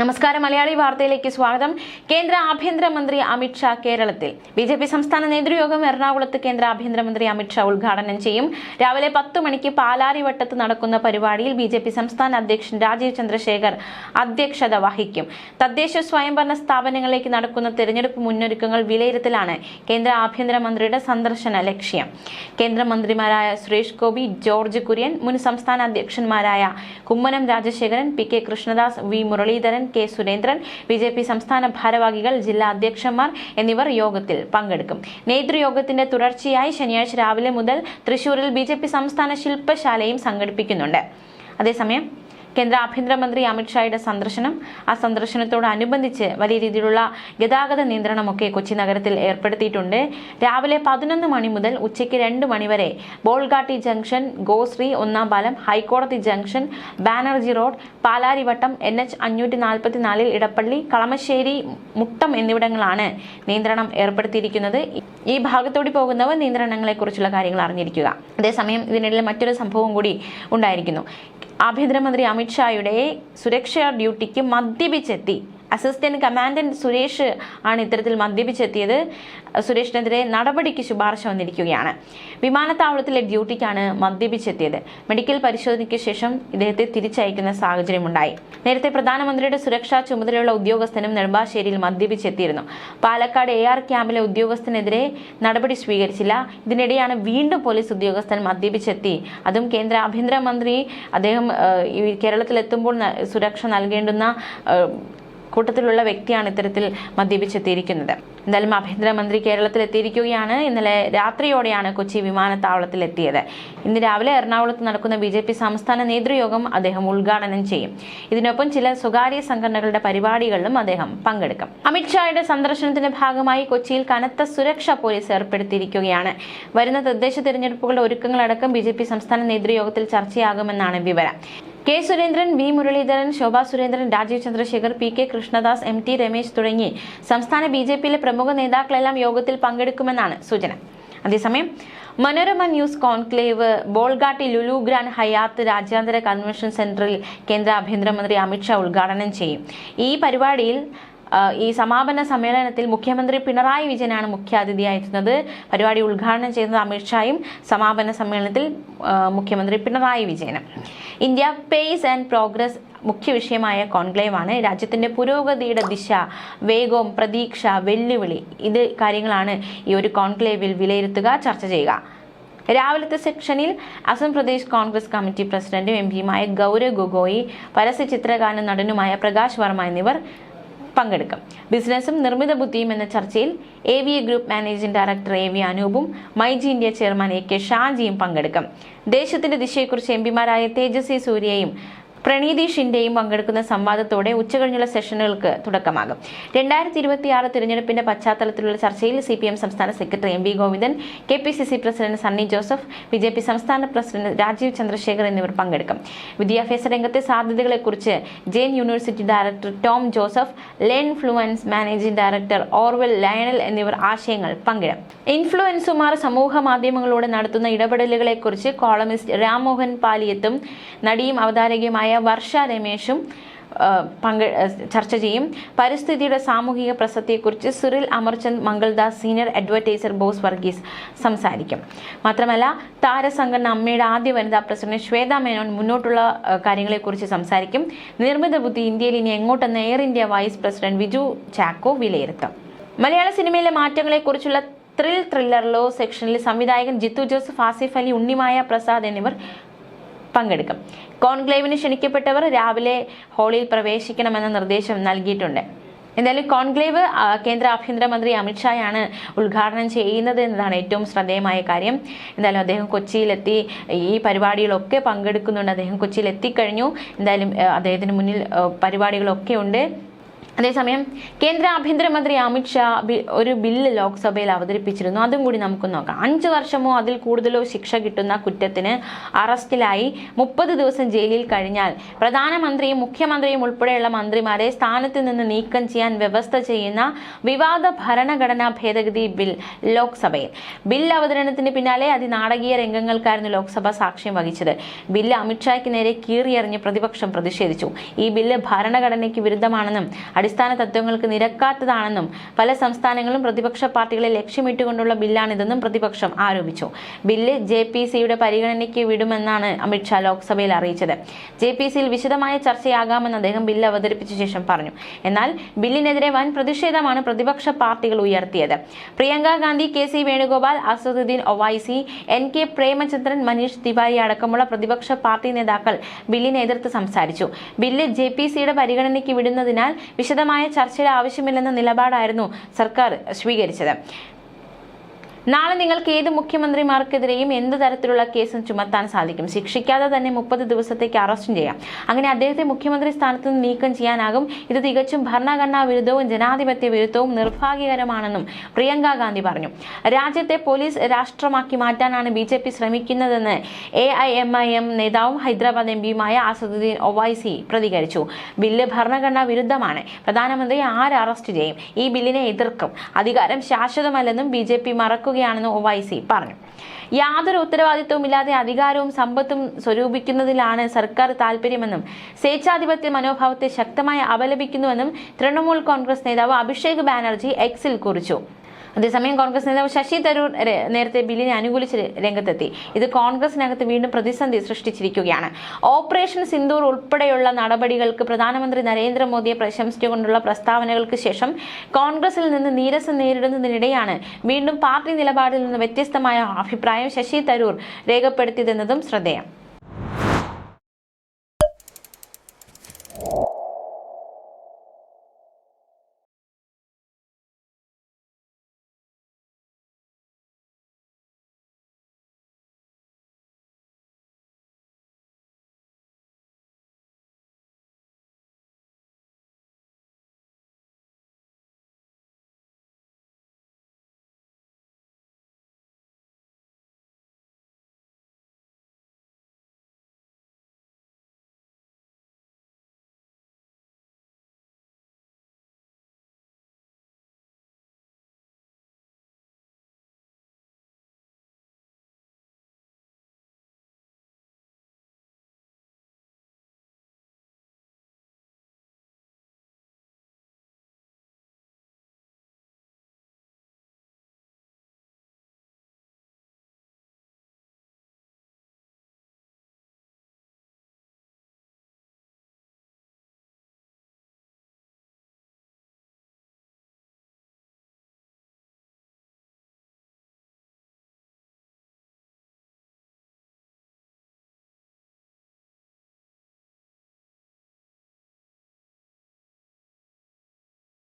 നമസ്കാരം. മലയാളി വാർത്തയിലേക്ക് സ്വാഗതം. കേന്ദ്ര ആഭ്യന്തരമന്ത്രി അമിത്ഷാ കേരളത്തിൽ. ബി ജെ പി സംസ്ഥാന നേതൃയോഗം എറണാകുളത്ത് കേന്ദ്ര ആഭ്യന്തരമന്ത്രി അമിത്ഷാ ഉദ്ഘാടനം ചെയ്യും. രാവിലെ പത്ത് മണിക്ക് പാലാരിവട്ടത്ത് നടക്കുന്ന പരിപാടിയിൽ ബി ജെ പി സംസ്ഥാന അധ്യക്ഷൻ രാജീവ് ചന്ദ്രശേഖർ അധ്യക്ഷത വഹിക്കും. തദ്ദേശ സ്വയംഭരണ സ്ഥാപനങ്ങളിലേക്ക് നടക്കുന്ന തെരഞ്ഞെടുപ്പ് മുന്നൊരുക്കങ്ങൾ വിലയിരുത്തലാണ് കേന്ദ്ര ആഭ്യന്തരമന്ത്രിയുടെ സന്ദർശന ലക്ഷ്യം. കേന്ദ്രമന്ത്രിമാരായ സുരേഷ് ഗോപി ജോർജ് കുര്യൻ മുൻ സംസ്ഥാന അധ്യക്ഷന്മാരായ Kummanam Rajasekharan P K Krishnadas V Muraleedharan K Surendran B J P സംസ്ഥാന ഭാരവാഹികൾ ജില്ലാ അധ്യക്ഷന്മാർ എന്നിവർ യോഗത്തിൽ പങ്കെടുക്കും. നേതൃയോഗത്തിന്റെ തുടർച്ചയായി ശനിയാഴ്ച രാവിലെ മുതൽ തൃശൂരിൽ ബി സംസ്ഥാന ശില്പശാലയും സംഘടിപ്പിക്കുന്നുണ്ട്. അതേസമയം കേന്ദ്ര ആഭ്യന്തരമന്ത്രി അമിത്ഷായുടെ സന്ദർശനം ആ സന്ദർശനത്തോടനുബന്ധിച്ച് വലിയ രീതിയിലുള്ള ഗതാഗത നിയന്ത്രണമൊക്കെ കൊച്ചി നഗരത്തിൽ ഏർപ്പെടുത്തിയിട്ടുണ്ട്. രാവിലെ പതിനൊന്ന് മണി മുതൽ ഉച്ചയ്ക്ക് രണ്ട് മണിവരെ ബോൾഗാട്ടി ജംഗ്ഷൻ ഗോശ്രീ ഒന്നാം പാലം ഹൈക്കോടതി junction Banerjee road Palarivattam N H അഞ്ഞൂറ്റി നാൽപ്പത്തിനാലിൽ ഇടപ്പള്ളി കളമശ്ശേരി മുട്ടം എന്നിവിടങ്ങളാണ് നിയന്ത്രണം ഏർപ്പെടുത്തിയിരിക്കുന്നത്. ഈ ഭാഗത്തോടി പോകുന്നവർ നിയന്ത്രണങ്ങളെക്കുറിച്ചുള്ള കാര്യങ്ങൾ അറിഞ്ഞിരിക്കുക. അതേസമയം ഇതിനിടയിൽ മറ്റൊരു സംഭവം കൂടി ഉണ്ടായിരിക്കുന്നു. ആഭ്യന്തരമന്ത്രി അമിത്ഷായുടെ സുരക്ഷാ ഡ്യൂട്ടിക്ക് മദ്യപിച്ചെത്തി. അസിസ്റ്റന്റ് കമാൻഡന്റ് സുരേഷ് ആണ് ഇത്തരത്തിൽ മദ്യപിച്ചെത്തിയത്. സുരേഷിനെതിരെ നടപടിക്ക് ശുപാർശ വന്നിരിക്കുകയാണ്. വിമാനത്താവളത്തിലെ ഡ്യൂട്ടിക്കാണ് മദ്യപിച്ചെത്തിയത്. മെഡിക്കൽ പരിശോധനയ്ക്ക് ശേഷം ഇദ്ദേഹത്തെ തിരിച്ചയക്കുന്ന സാഹചര്യമുണ്ടായി. നേരത്തെ പ്രധാനമന്ത്രിയുടെ സുരക്ഷാ ചുമതലയുള്ള ഉദ്യോഗസ്ഥനും നെടുമ്പാശ്ശേരിയിൽ മദ്യപിച്ചെത്തിയിരുന്നു. പാലക്കാട് എ ആർ ക്യാമ്പിലെ ഉദ്യോഗസ്ഥനെതിരെ നടപടി സ്വീകരിച്ചില്ല. ഇതിനിടെയാണ് വീണ്ടും പോലീസ് ഉദ്യോഗസ്ഥൻ മദ്യപിച്ചെത്തി. അതും കേന്ദ്ര ആഭ്യന്തരമന്ത്രി അദ്ദേഹം കേരളത്തിലെത്തുമ്പോൾ സുരക്ഷ നൽകേണ്ടുന്ന കൂട്ടത്തിലുള്ള വ്യക്തിയാണ് ഇത്തരത്തിൽ മദ്യപിച്ചെത്തിയിരിക്കുന്നത്. എന്തായാലും ആഭ്യന്തരമന്ത്രി കേരളത്തിൽ എത്തിയിരിക്കുകയാണ് ഇന്നലെ രാത്രിയോടെയാണ് കൊച്ചി വിമാനത്താവളത്തിൽ എത്തിയത് ഇന്ന് രാവിലെ എറണാകുളത്ത് നടക്കുന്ന ബി ജെ പി സംസ്ഥാന നേതൃയോഗം അദ്ദേഹം ഉദ്ഘാടനം ചെയ്യും. ഇതിനൊപ്പം ചില സ്വകാര്യ സംഘടനകളുടെ പരിപാടികളിലും അദ്ദേഹം പങ്കെടുക്കും. അമിത്ഷായുടെ സന്ദർശനത്തിന്റെ ഭാഗമായി കൊച്ചിയിൽ കനത്ത സുരക്ഷ പോലീസ് ഏർപ്പെടുത്തിയിരിക്കുകയാണ്. വരുന്ന തദ്ദേശ തെരഞ്ഞെടുപ്പുകളുടെ ഒരുക്കങ്ങളടക്കം ബി ജെ പി സംസ്ഥാന നേതൃയോഗത്തിൽ ചർച്ചയാകുമെന്നാണ് വിവരം. K Surendran V Muraleedharan Shobha Surendran Rajeev Chandrasekhar P K Krishnadas M T Ramesh തുടങ്ങി സംസ്ഥാന ബി ജെ പിയിലെ പ്രമുഖ നേതാക്കളെല്ലാം യോഗത്തിൽ പങ്കെടുക്കുമെന്നാണ് സൂചന. അതേസമയം Manorama news conclave Bolgatty Lulu grand Hyatt രാജ്യാന്തര കൺവെൻഷൻ സെന്ററിൽ കേന്ദ്ര ആഭ്യന്തരമന്ത്രി അമിത്ഷാ ഉദ്ഘാടനം ചെയ്യും. ഈ പരിപാടിയിൽ ഈ സമാപന സമ്മേളനത്തിൽ മുഖ്യമന്ത്രി പിണറായി വിജയനാണ് മുഖ്യാതിഥിയായിരുന്നത്. പരിപാടി ഉദ്ഘാടനം ചെയ്യുന്നത് അമിത്ഷായും സമാപന സമ്മേളനത്തിൽ മുഖ്യമന്ത്രി പിണറായി വിജയനും. ഇന്ത്യ പേസ് ആൻഡ് പ്രോഗ്രസ് മുഖ്യ വിഷയമായ കോൺക്ലേവാണ് രാജ്യത്തിന്റെ പുരോഗതിയുടെ ദിശ വേഗവും പ്രതീക്ഷ വെല്ലുവിളി ഇത് കാര്യങ്ങളാണ് ഈ ഒരു കോൺക്ലേവിൽ വിലയിരുത്തുക ചർച്ച ചെയ്യുക. രാവിലത്തെ സെക്ഷനിൽ അസം പ്രദേശ് കോൺഗ്രസ് കമ്മിറ്റി പ്രസിഡന്റും എം പിയുമായ ഗൗരവ് ഗൊഗോയി പരസ്യ ചിത്രകാരനും നടനുമായ പ്രകാശ് വർമ്മ എന്നിവർ പങ്കെടുക്കും. ബിസിനസ്സും നിർമ്മിത ബുദ്ധിയും എന്ന ചർച്ചയിൽ A V A group managing director A V അനൂപും myG India chairman A K ഷാജിയും പങ്കെടുക്കും. ദേശത്തിന്റെ ദിശയെക്കുറിച്ച് എം പിമാരായ തേജസ്വി സൂര്യയും പ്രണീതി ഷിൻഡെയും പങ്കെടുക്കുന്ന സംവാദത്തോടെ ഉച്ചകഴിഞ്ഞുള്ള സെഷനുകൾക്ക് തുടക്കമാകും. രണ്ടായിരത്തി ഇരുപത്തി ആറ് തിരഞ്ഞെടുപ്പിന്റെ പശ്ചാത്തലത്തിലുള്ള ചർച്ചയിൽ സി പി എം സംസ്ഥാന secretary M V Govindan K P C C president Sunny Joseph B J P സംസ്ഥാന പ്രസിഡന്റ് രാജീവ് ചന്ദ്രശേഖർ എന്നിവർ പങ്കെടുക്കും. വിദ്യാഭ്യാസ രംഗത്തെ സാധ്യതകളെക്കുറിച്ച് Jain university director Tom Joseph learn influence managing director Orwell Lionel എന്നിവർ ആശയങ്ങൾ പങ്കിടും. ഇൻഫ്ലുവൻസുമാർ സമൂഹ മാധ്യമങ്ങളോട് നടത്തുന്ന ഇടപെടലുകളെക്കുറിച്ച് കോളമിസ്റ്റ് രാംമോഹൻ പാലിയത്തും നടിയും അവതാരകയുമായ വർഷ രമേശും പങ്കെ ചർച്ച ചെയ്യും. പരിസ്ഥിതിയുടെ സാമൂഹിക പ്രസക്തിയെക്കുറിച്ച് സിറിൽ അമർചന്ദ് മംഗൾദാസ് സീനിയർ അഡ്വർടൈസർ ബോസ് വർഗീസ് സംസാരിക്കും. മാത്രമല്ല താരസംഘടന അമ്മയുടെ ആദ്യ വനിതാ പ്രസിഡന്റ് ശ്വേത മേനോൻ മുന്നോട്ടുള്ള കാര്യങ്ങളെക്കുറിച്ച് സംസാരിക്കും. നിർമ്മിത ബുദ്ധി ഇന്ത്യയിൽ ഇനി എങ്ങോട്ടെന്ന് Air India vice president Viju Chacko വിലയിരുത്തും. മലയാള സിനിമയിലെ മാറ്റങ്ങളെക്കുറിച്ചുള്ള ത്രിൽ ത്രില്ലർ ലോ സെക്ഷനിൽ സംവിധായകൻ ജിത്തു ജോസഫ് ആസിഫ് അലി ഉണ്ണിമായ പ്രസാദ് എന്നിവർ പങ്കെടുക്കും. കോൺക്ലേവിന് ക്ഷണിക്കപ്പെട്ടവർ രാവിലെ ഹോളിൽ പ്രവേശിക്കണമെന്ന നിർദ്ദേശം നൽകിയിട്ടുണ്ട്. എന്തായാലും കോൺക്ലേവ് കേന്ദ്ര ആഭ്യന്തരമന്ത്രി അമിത്ഷായാണ് ഉദ്ഘാടനം ചെയ്യുന്നത് എന്നതാണ് ഏറ്റവും ശ്രദ്ധേയമായ കാര്യം. എന്തായാലും അദ്ദേഹം കൊച്ചിയിലെത്തി ഈ പരിപാടികളൊക്കെ പങ്കെടുക്കുന്നുണ്ട്. അദ്ദേഹം കൊച്ചിയിൽ എത്തിക്കഴിഞ്ഞു എന്തായാലും അദ്ദേഹത്തിന് മുന്നിൽ പരിപാടികളൊക്കെ ഉണ്ട്. അതേസമയം കേന്ദ്ര ആഭ്യന്തരമന്ത്രി അമിത്ഷാ ഒരു ബില്ല് ലോക്സഭയിൽ അവതരിപ്പിച്ചിരുന്നു. അതും കൂടി നമുക്ക് നോക്കാം. അഞ്ച് വർഷമോ അതിൽ കൂടുതലോ ശിക്ഷ കിട്ടുന്ന കുറ്റത്തിന് അറസ്റ്റിലായി മുപ്പത് ദിവസം ജയിലിൽ കഴിഞ്ഞാൽ പ്രധാനമന്ത്രിയും മുഖ്യമന്ത്രിയും ഉൾപ്പെടെയുള്ള മന്ത്രിമാരെ സ്ഥാനത്ത് നിന്ന് നീക്കം ചെയ്യാൻ വ്യവസ്ഥ ചെയ്യുന്ന വിവാദ ഭരണഘടനാ ഭേദഗതി ബിൽ ലോക്സഭയിൽ. ബിൽ അവതരണത്തിന് പിന്നാലെ അതിനാടകീയ രംഗങ്ങൾക്കായിരുന്നു ലോക്സഭ സാക്ഷ്യം വഹിച്ചത്. ബില്ല് അമിത്ഷായ്ക്ക് നേരെ കീറിയെറിഞ്ഞ് പ്രതിപക്ഷം പ്രതിഷേധിച്ചു. ഈ ബില്ല് ഭരണഘടനയ്ക്ക് വിരുദ്ധമാണെന്നും അടിസ്ഥാന തത്വങ്ങൾക്ക് നിരക്കാത്തതാണെന്നും പല സംസ്ഥാനങ്ങളും പ്രതിപക്ഷ പാർട്ടികളെ ലക്ഷ്യമിട്ടുകൊണ്ടുള്ള ബില്ലാണിതെന്നും പ്രതിപക്ഷം ആരോപിച്ചു. ബില്ല് ജെ പി സിയുടെ പരിഗണനയ്ക്ക് വിടുമെന്നാണ് അമിത്ഷാ ലോക്സഭയിൽ അറിയിച്ചത്. ജെ പി സിയിൽ വിശദമായ ചർച്ചയാകാമെന്ന് അദ്ദേഹം ബില്ല് അവതരിപ്പിച്ച ശേഷം പറഞ്ഞു. എന്നാൽ ബില്ലിനെതിരെ വൻ പ്രതിഷേധമാണ് പ്രതിപക്ഷ പാർട്ടികൾ ഉയർത്തിയത്. Priyanka Gandhi K C Venugopal Asaduddin Owaisi N K Premachandran Manish Tewari അടക്കമുള്ള പ്രതിപക്ഷ പാർട്ടി നേതാക്കൾ ബില്ലിനെ എതിർത്ത് സംസാരിച്ചു. ബില്ല് ജെ പി സിയുടെ പരിഗണനയ്ക്ക് വിടുന്നതിനാൽ വിശദമായ ചർച്ചയുടെ ആവശ്യമില്ലെന്ന നിലപാടായിരുന്നു സർക്കാർ സ്വീകരിച്ചത്. നാളെ നിങ്ങൾക്ക് ഏത് മുഖ്യമന്ത്രിമാർക്കെതിരെയും എന്ത് തരത്തിലുള്ള കേസും ചുമത്താൻ സാധിക്കും? ശിക്ഷിക്കാതെ തന്നെ മുപ്പത് ദിവസത്തേക്ക് അറസ്റ്റും ചെയ്യാം. അങ്ങനെ അദ്ദേഹത്തെ മുഖ്യമന്ത്രി സ്ഥാനത്ത് നിന്ന് നീക്കം ചെയ്യാനാകും. ഇത് തികച്ചും ഭരണഘടനാ വിരുദ്ധവും ജനാധിപത്യ വിരുദ്ധവും നിർഭാഗ്യകരമാണെന്നും പ്രിയങ്ക ഗാന്ധി പറഞ്ഞു. രാജ്യത്തെ പോലീസ് രാഷ്ട്രമാക്കി മാറ്റാനാണ് ബി ജെ പി ശ്രമിക്കുന്നതെന്ന് A I M I M നേതാവും ഹൈദരാബാദ് എം പിയുമായ അസദുദ്ദീൻ ഒവൈസി പ്രതികരിച്ചു. ബില്ല് ഭരണഘടനാ വിരുദ്ധമാണ്. പ്രധാനമന്ത്രി ആര് അറസ്റ്റ് ചെയ്യും? ഈ ബില്ലിനെ എതിർക്കും. അധികാരം ശാശ്വതമല്ലെന്നും ബി ജെ പി മറക്കുകയാണെന്നും ഒവൈസി പറഞ്ഞു. യാതൊരു ഉത്തരവാദിത്വമില്ലാതെ അധികാരവും സമ്പത്തും സ്വരൂപിക്കുന്നതിലാണ് സർക്കാർ താല്പര്യമെന്നും സ്വേച്ഛാധിപത്യ മനോഭാവത്തെ ശക്തമായി അപലപിക്കുന്നുവെന്നും തൃണമൂൽ കോൺഗ്രസ് നേതാവ് അഭിഷേക് ബാനർജി എക്സിൽ കുറിച്ചു. അതേസമയം കോൺഗ്രസ് നേതാവ് ശശി തരൂർ നേരത്തെ ബില്ലിനെ അനുകൂലിച്ച് രംഗത്തെത്തി. ഇത് കോൺഗ്രസിനകത്ത് വീണ്ടും പ്രതിസന്ധി സൃഷ്ടിച്ചിരിക്കുകയാണ്. ഓപ്പറേഷൻ സിന്ദൂർ ഉൾപ്പെടെയുള്ള നടപടികൾക്ക് പ്രധാനമന്ത്രി നരേന്ദ്രമോദിയെ പ്രശംസിച്ചുകൊണ്ടുള്ള പ്രസ്താവനകൾക്ക് ശേഷം കോൺഗ്രസിൽ നിന്ന് നീരസം നേരിടുന്നതിനിടെയാണ് വീണ്ടും പാർട്ടി നിലപാടിൽ നിന്ന് വ്യത്യസ്തമായ അഭിപ്രായം ശശി തരൂർ രേഖപ്പെടുത്തിയതെന്നതും ശ്രദ്ധേയം.